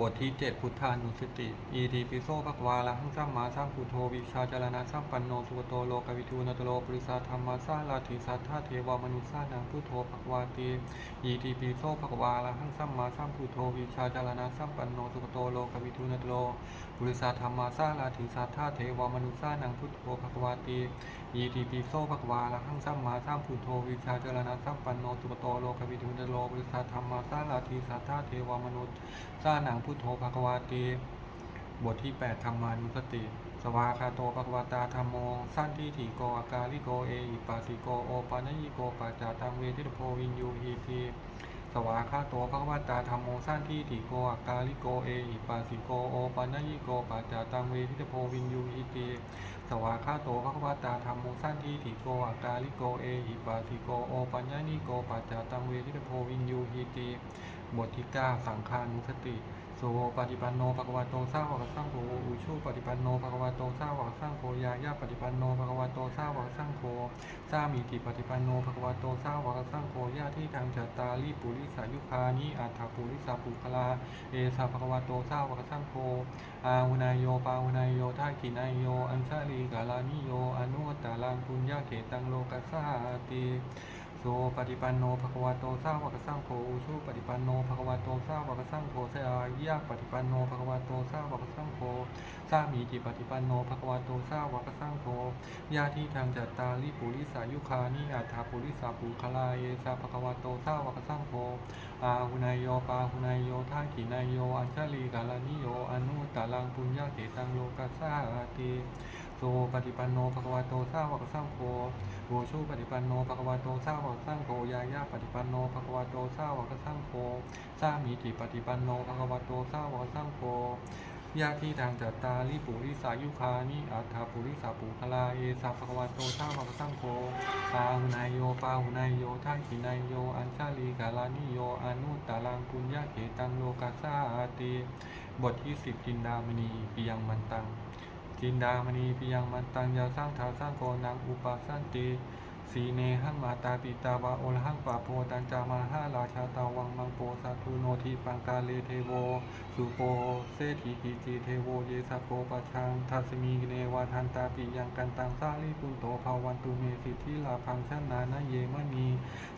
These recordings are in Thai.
บทที่ 7 พุทธานุสติ อีทีปิโสภควาละหังสัมมาสัมพุทโธวิชาจารณะสัมปันโนสุโตโลกวิทูนตโลปริสาธรรมาสาลาธิสัทธาเทวามนุสานังพุทโธภควาตีอีทีปิโสภควาละหังสัมมาสัมพุทโธวิชาจารณะสัมปันโนสุโตโลกวิทูนตโล ปริสาธรรมาสาลาธิสัทธาเทวามนุสานังพุทโธภควาตีอีทีปิโสภควาละหังสัมมาสัมพุทโธวิชาเจรณะสัมปันโนสุขโตโลกวิทูนโลปริสาธรรมาสาลาธิสัทธาเทวามนุสสร้าหนังพุทโธภควาตีบทที่ 8 ธรรมานุสติ สวาคาโตภควตาธรรมโม สั้นที่ถีโกอากาลิโก เออิปัสสิโก โอปานยิโกปัจจาตังเวทิตโพวินยูหีที วาคาโตภควตาธรรมโมสั้นที่ถิโกอากาลิโกเออิปัสสิโกโอปันญิโกปัจจาตังเวทิตโพวินยูหีทีสวาคาโตภควตาธรรมโมสั้นที่ถิโกอากาลิโกเออิปัสสิโกโอปัญญิโกปัจจาตังเวทิตโพวินยูหีทีบทที่9สังฆานุสติ โสปฏิปันโนภควโตสาวกสังโฆอุชุปฏิปันโนภควโตสาวกสังโฆยายาปฏิปันโนภควโตสาวกสังโฆสามีจิปฏิปันโนภควโตสาวกสังโฆญาที่ทางจัตตาลีปุริสายุคานิอัฏฐปุริสาปุคลาเอสาภควโตสาวกสังโฆอาหุนายโยปาหุนายโยทักขินายโยอัญชาลีกาลานิโยอนุตตาลังปุญญาเขตังโลกัสสาติ โสปฏิปันโนภควโตสาวกสังโฆอุชุปฏิปันโนภควโตสาวกสังโฆสยายาปฏิปันโนภควโตสาวกสังโฆสามีจิปฏิปันโนภควโตสาวกสังโฆญาติทางจัตตาลิปุริสายุคานิอัฏฐปุริสาปุคลาเยสาภควโตสาวกสังโฆอาหุนายโยปาหุนายโยทักขินายโยอัญชลีกาลานิโยอนุตตาลังปุญญาเกตังโลกัสสาติ โสปฏิปันโนภควโตสาวกสังโฆโวชูปฏิปันโนภควโตสาวกสังโฆยายาปฏิปันโนภควโตสาวกสังโฆสามีจิปฏิปันโนภควโตสาวกสังโฆญาติทางจัตตาลิปุริสายุคานิอัฏฐปุริสาปุคลาเอสาภควโตสาวกสังโฆปาหุนายโยปาหุนายโยทักขินายโย อัญชาลีกาลานิโยอนุตตาลังปุญญาเขตังโลกัสสาติบทที่สิบจินดามณีปิยังมันตัง จินดามณีปิยังมันตังยาสร้างทาสร้างโกนังอุปาสันติสีเนหังมาตาปิตาวาโอลหังปาโพตันจามาหาราชาตาวังมังโปสัตุโนทีปังกาเลเทโวสุโปเซทีกิจิเทโวเยสะโกปะชังทัสมีเนวาทันตาปิยังกันตังสาลิปุนโตภาวันตุเมสิทธิลาพังชนานะเยมณี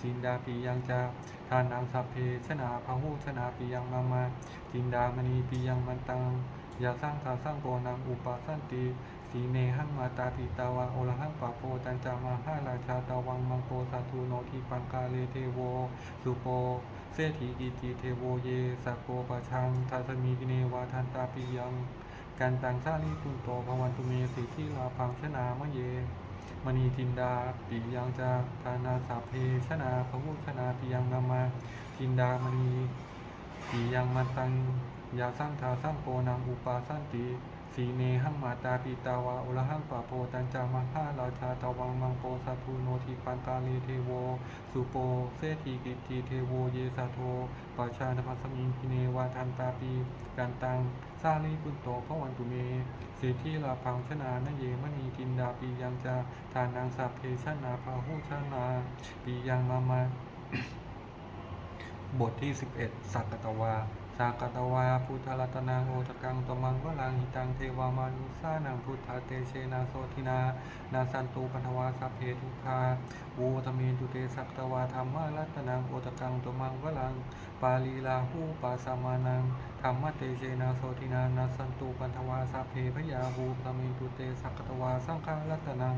จินดาปิยังจาทานังสัพเพชนาพหูชนาปิยังมามาจินดามณีปิยังมันตัง ยาสร้างทาสร้างโกนังอุปาสันติสีเนหังมาตาปิตาวาโอรหังปะโพตันจามาห้าราชาตาวังมังโปสาทูโนทีปังกาเลเทโว สุโปเศรษฐีกิจิเทโวเยสกโกปะชังทัสมีกิเนวาทันตาปิยังกันตังสาลิปุนโตภวันตุเมสิทธิลาพังชนามะเยมณีจินดาปิยังจาทานาสาเพชนาพระวุชนาปิยังนามาจินดามณีปิยังมันตัง ยาสร้างทาสร้างโกนังอุปาสั้นติสีเนหังมาตาปิตาวาอุลหังปะโพตันจามาหาราชาตวังมังโปสัทูโนทีปันตาลีเทโว สุโปเซทีกิจีเทโวเยสาโทปะชานภัสมิงกิเนวาทันตาปีกันตังซาลีปุนโตพระวันตุเมสิทธิลาพังชนานเยมณีกินดาปียังจาทานังสัพเพชนาพาหุชนาปียังมามาบทที่ 11 สักกตวา สักตวาพุทธรัตนังโอตกังตมังวลังหิตังเทวามานุสานังพุทธาเตเชนาโสทินา นาสันตุปัทวาสัพเพทุคาวูตเมตุเตสักตวาธรรมรัตนังโอตกังตมังวลัง ปาลีลาหูปาสามานังธรรมเตเชนาโสทินา นาสันตุปัทวาสัพเพพยาหูตเมตุเตสักตวาสังฆรัตนัง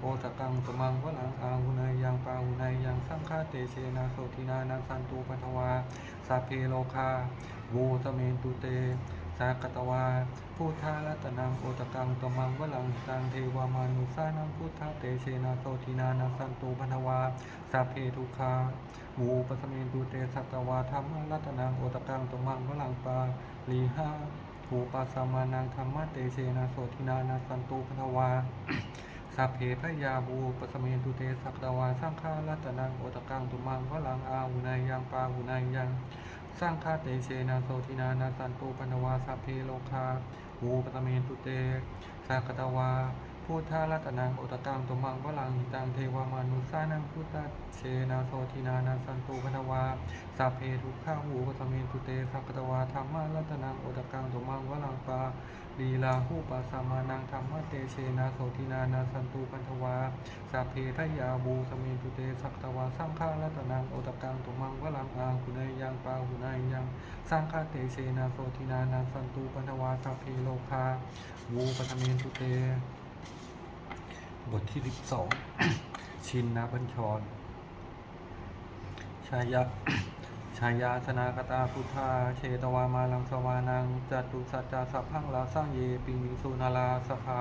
โอตกังตมังวลังอาหุนายยังปาหุนายยังสังฆาเตเชนะโสทินานาสันตุปัทวาสัพเพโลคาโวตเมนตุเตสากตวาพุทธารัตนังโอตกังตมังวลังตังเทวามานุสานังพุทธาเตเชนะโสทินานาสันตุปัทวาสัพเพทุคาโวปสเมนตุเตสัตวาธรรมรัตนังโอตกังตมังวลังปาลีหาภูปัสสมานังธรรมเตเชนะโสทินานาสันตุปัทวา สัพเพพยาบูปสเมนตุเตสักตวาสร้างฆารัตนังโอตกังตุมังวลังอาหุนายังปาหุนายังสร้างฆาเตเชนาโสทินานาสันตุปนวาสัพเพโลคาบูปสเมนตุเตสักตวา พุทธารัตนังโอตตังตุมังวลังหิตังเทวามานุสานังพุทธเชนาโสทินานาสันตุพันวาสัพเพทุกขาหูปสมินตุเตสัพตวาธรรมะรัตนังโอตตังตุมังวลังปาลีลาหูปาสามานังธรรมะเตเชนาโสทินานาสันตุพันธวาสัพเพทยาบูสมินตุเตสัพตวาสังฆารัตนังโอตตังตุมังวลังอาหุเนยยังปาหุนายยังสังฆาเตเชนาโสทินานาสันตุพันธวาสัพเพโลคาวูปัสมินตุเต บทที่ 12 ชินนาบัญชร ชายะชายาธนากตาพุทธาเชตวามาลังสวานังจตุสัจจาสัพพังลาสร้างเย ปิมิสุนาราสภา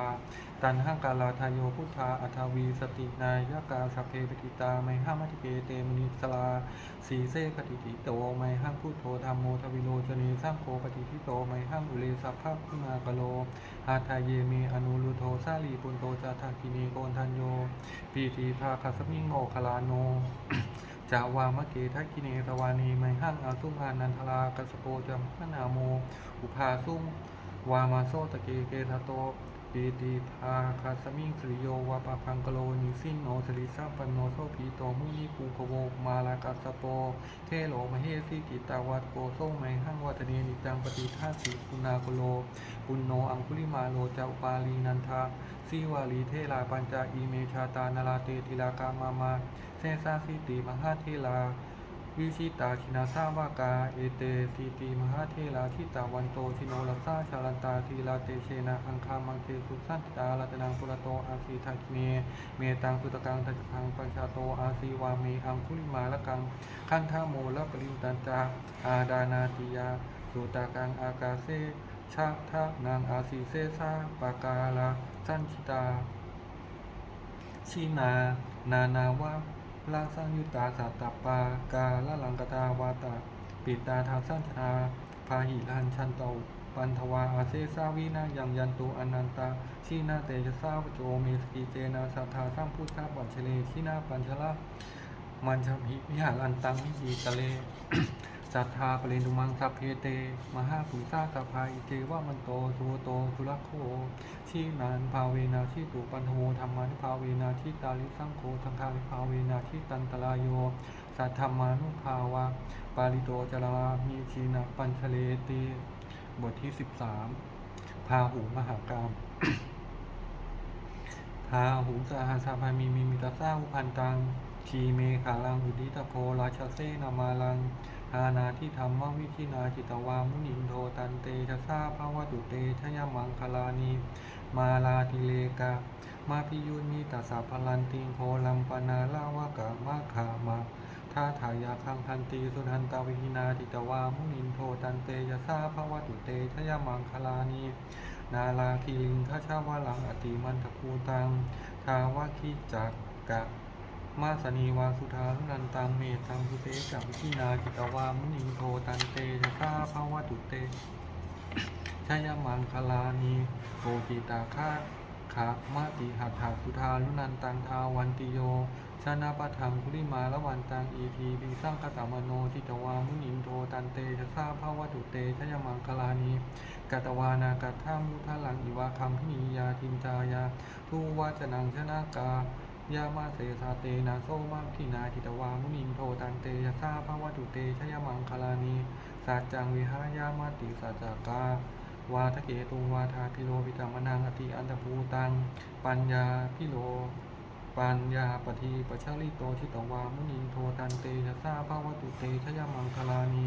ตันหังกาลาทายโยพุทธาอัทวีสตินายกาสัพเพปติตาไมห้ามัติเกเตมนิสลาสีเซปฏิทิโตไมหังพุทโธธรรมโมทวิโลจเนสร้างโคปฏิทิโตไมหังอุเลสัพพะคุณากโลหาทายเยเมอนุรุโทสาลีปุนโตจาทาคิเนโกนทันโยปีทีภาคัสมิงโมคลาโนจาวามะเกทักคิเนสวานีไมหังอาซุมานันทลากัสโปจัมพนาโม อุภาซุมวามาโซตะเกเกทาโต ปีติภาคัสมิงสริโยวาปะพังกโลนิสินโนสริสัพปันโนโซพีโตมุนีปูโคโวมาลากัสโป เทโลมเหสีกิตาวัตโกโซไมหังวัตเนนิจังปฏิทัสสิคุณาโคโลปุณโนอังคุลิมาโลจาปาลีนันทาสีวาลีเทลาปัญจาอีเมชาตานาลาเตติลากามามาเซซาสิติมหาเทลา วิชิตาชินาสาวากา เอเตสีติมหาเทลาทิตาวันโตชิโนลัสสาชาลันตาทีลาเตเชนาอังคามังเทสุสันติตาลัตนังปุระโตอาสีทักเมเมตังสุตกังทัจพังปัญชาโตอาสีวาเมอังคุลิมาละกังคันธาโมละปริมตันจาอาดานาติยาสุตากังอากาเซชะทะนางอาสีเซซาปากาลาสันชิตาชินา นานาวะ ลาสังยุตตาสัตตปากาละลังกตาวาตาปิตาทางสันชาพาหิลันชันโตปันทวาอาเซสาวินายังยันตูอนันตาชีนาเตชะสาวโจเมสกีเจนาสัทธาสร้างพุทธาบัญชเลชีนาปัญชละมันชมิวิหารันตังมิจีตะเล สัทธาปเรนตุมังสัพเพเต มหาปุสาสภาอิเจวะมันโตสุโตทุลักโคชีนานภาเวนาชิตุปันโทธรรมานิภาเวนาชิตาลิสังโฆสังฆานิภาเวนาชิตันตรายโย สัทธรรมานุภาวะ ปาลิโตจรามีชีนะปัญชเลติบทที่13พาหูมหากรรมพาหูสหาสาพามีมิมิตาสาหุพันตังชีเมขาลังอุดิตโพราชเสนามาลัง หานาที่ธรรมวิชินาจิตวามุนินโทตันเตชะซาภาวตุเตชยมังคลานีมาลาติเลกามาพิยุนิตัสสะพลันติงโพลัมปนาลาวกะมาขามาท่าทายาคังพันตีสุนันตาวิหินาจิตวามุนินโทตันเตชะซาภาวตุเตชยมังคลานีนาลาคีลิงทชาวาลังอติมันทคูตัง ทาวาคิจักกะ มาสนีวาสุธารุนันตังเมตังพุเตกัวิชินาจิตวามุนิโทตันเตชะซาภาวะตุเตชยมังคลานีโกจิตาคาขะมาติหัตถสุธารุนันตังทาวันติโยชนะปะทังคุลิมาละวันตังอีทีปีสร้างคตามโนจิตวามุนิโทตันเตชะซาภาวะตุเตชยมังคลานีกัตวานากัตถามุทาลังอิวาคัมพินียาทินจายาทุวาจนังชนะกา ยามาเสสาเตนะโซมาทินาทิตวามุนินโทตันเตยะซาภาวตุเตชยมังคลานีสัจจังวิหายามาติสัจกาวาทะเกตุงวาทาพิโลวิตามนังอติอันตภูตัง ปัญญาพิโล ปัญญาปทีปชาลิโตทิตวามุนินโทตันเตยะซาภาวตุเตชยมังคลานี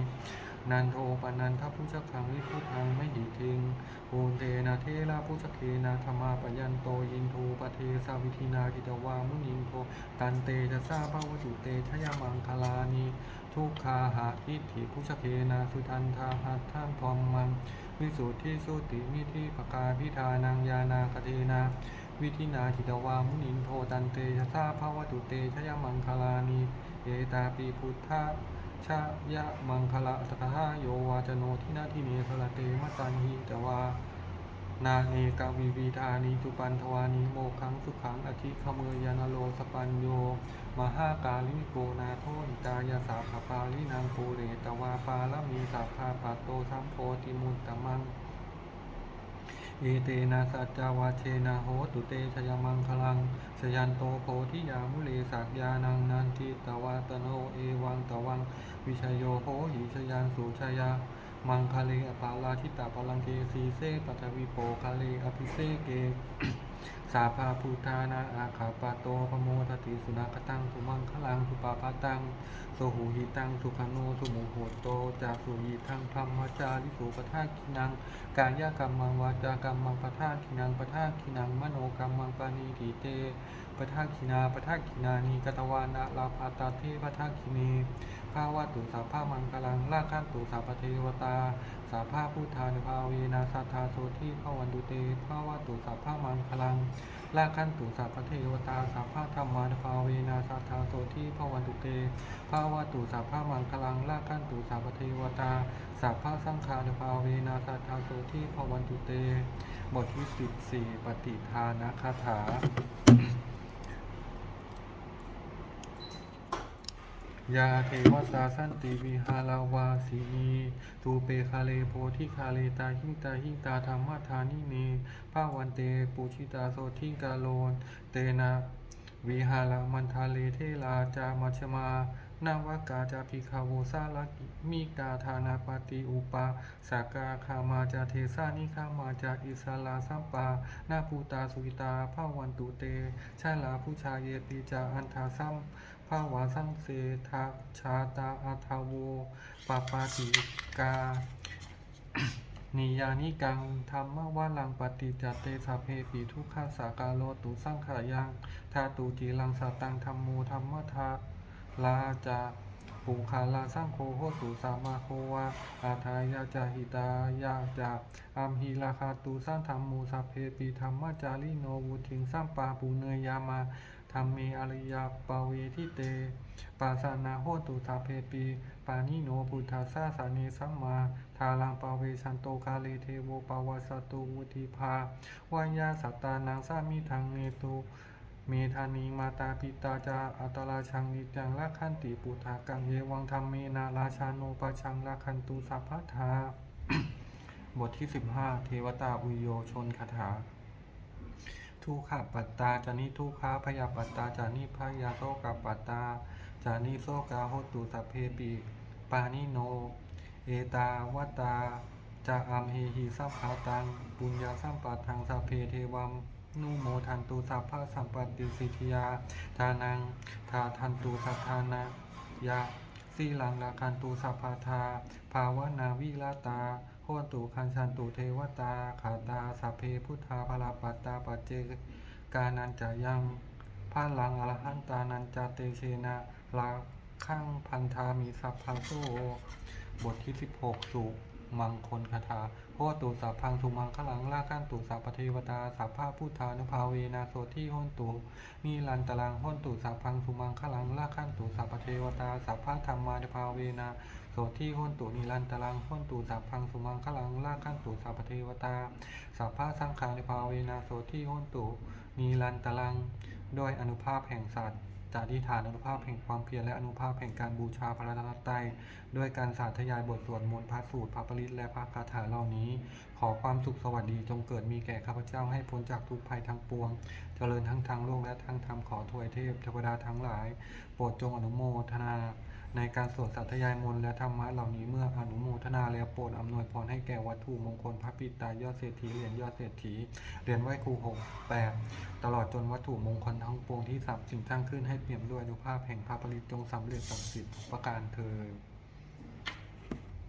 นันโทปนันทพุชคังวิพุทังไม่หิทิงโอนเตนะเทระพุชเคนะธรรมาปยันโตยินทูปเทสาวิธินากิตวามุนินโทตันเตจะซาภาวจุเตชยมังคลานีทุกขาหาทิฏฐิพุชเคนะสุทันทาหัตท่านพรหมังวิสุทธิสุติมิทิปกาพิธานังยานาคเทนาวิธินาจิตวามุนินโทตันเตจะซาภาวจุเตชยมังคลานีเอตาปีพุทธะ ชายะมังคละสกหาโยวาจโนที่นาทิเนสระเตมตันหิตวานาเนกาวีวีธานิจุปันทวานีโมขังสุขังอธิขเมยานโลสปัญโยมหากาลิโกนาโทอิตายาสาขปาลินางปูเรตวาปาลมีสาขาปัตโตสัมโพติมุตตะมัง อเตนะสัจจาวาเชนะโหตุเตชยมังคลังสยันโตโพธิยามุเลสักยานังนันทิตวาตโนเอวังตวัง วิชยโยโหหิชยันสุชยา มังคาเลอปาลาทิตาปลังเกสีเซปัทวิโปคาเลอภิเซเกสาภาภูทานาอาขาปาโตพโมทติสุนัขตังสุมังคลังสุปาปาตังโสหูหิตังสุขโนสุโมโหโตจาสุหิทังธรรมจาริสุปทาคินังกายกรรมังวาจากรรมังปทาคินังปทาคินังมโนกรรมังปานีติเตปทาคินาปทาคินานีกตวานะลาภาตาเทปทาคินี ภาวะตุสาภามังคลังลาคันตุสาปเทวตา สาภาพุทธานุภาเวนาสัทธาโสทิภวันตุเตภาวะตุสาภามังคลังลาคันตุสัพเทวตาสัพพะธรรมานุภาเวนาสัทธาโสทิภวันตุเตภาวะตุสัพพะมังคลังลาคันตุสัพเทวตาสัพพะสังฆานุภาเวนาสัทธาโสทิภวันตุเต บทที่สิบสี่ปฏิทานะคาถา ยาเทวตาสันติวิหาราวาสีนีตูเปคาเลโพธิคาเลตาหิงตาหิงตาธรรมทานิเนภาวันเตปุชิตาโสทิงกาโลน เตนะวิหารมันทาเลเทลาจามัชมา นาวากาจาพิคาโวซาลากิมีกาธานาปาติอุปาสากาคามาจาเทสานิคามาจาอิสาลาสัมปานาภูตาสุวิตาภาวันตุเต ชาลาผู้ชายเยปิจาอันทาซัมภาวาสังเสทาชาตาอาทาโวปาปาติกานิยานิกังธรรมวาลังปฏิจเตสาเพปีทุกขาสากาโลตุสังขายังทาตุจีลังสตังธรรมมูธรรมทา ลาจาปุคาลาสังโฆโหตุสามาโควาอาทายาจาหิตายาจาอัมหิลาคาตุสังธรรมูสัพเพปีธรรมจาริโนวุทิงสัมปาปูเนยยามาธรรมเมอริยปาเวทิเต ปาสานาโหตุสาเพปีปานิโนพุทธาสาสาเนสัมมาทาลังปาเวชันโตกาเลเทโวปาวาสตุวุติภาวายาสัตตานังสามิทังเนตุ เมธานีมาตาปิตาจาอัตราชังนิจังละขันติปุถากังเยวังธรรมเมนาราชาโนปะชังละคันตุสัพพทาบทที่15เทวตาอุโยชนคาถา ทุกขปัตตาจานิทุกขาพยาปัตตาจานิพยาโสกปัตตาจานิโสกาโหตุสัพเพปิปานิโน เอตาวตาจาอัมเฮหิสัพพาตัง ปุญญาสัมปัทังสัพเพเทวัม นุโมทันตุสัพพะสัมปติสิทธิยา ทานังทาทันตุสัทธานายาสีลังลาคันตุสัพพาทา ภาวนาวิลาตาโหตุคันชันตุเทวตา ขาตาสัพเพพุทธาภลาปัตตาปัจเจกานันจายังพาลังอรหันตานันจาเตเชนะลาข้างพันธามีสัพพะโซบทที่ 16 สุมังคลคาถา โหตุสัพพังสุมังคลังลาคันตุสัพพเทวตาสัพพะพุทธานุภาเวนาโสที่โหนตุมีลันตลังโหนตุสัพพังสุมังคลังลาคันตุสัพพเทวตาสัพพะธรรมานุภาเวนาโสที่โหนตุนิลันตลังโหนตุสัพพังสุมังคลังลาคันตุสัพพเทวตาสัพพะสังฆานุภาเวนาโสที่โหนตุนิลันตลังด้วยอนุภาพแห่งสัตว์ จาริฐานอนุภาพแห่งความเพียรและอนุภาพแห่งการบูชาพระรัตนตรัยด้วยการสาธยายบทสวดมนต์พระสูตรพระปริตและพระคาถาเหล่านี้ ขอความสุขสวัสดีจงเกิดมีแก่ข้าพเจ้าให้พ้นจากทุกภัยทั้งปวง เจริญทั้งทางโลกและทางธรรมขอถวยเทพเทวดาทั้งหลาย โปรดจงอนุโมทนา ในการสวดสาธยายมนต์และธรรมะเหล่านี้เมื่ออนุโมทนาแล้วโปรดอำนวยพรให้แก่วัตถุมงคลพระปิตายอดเศรษฐีเหรียญยอดเศรษฐีเหรียญไหว้ครูหกแปดตลอดจนวัตถุมงคลทั้งปวงที่สามสิ่งสร้างขึ้นให้เปี่ยมด้วยอนุภาพแห่งพระปริตจงสำเร็จศักดิ์สิทธิ์ประการเธอ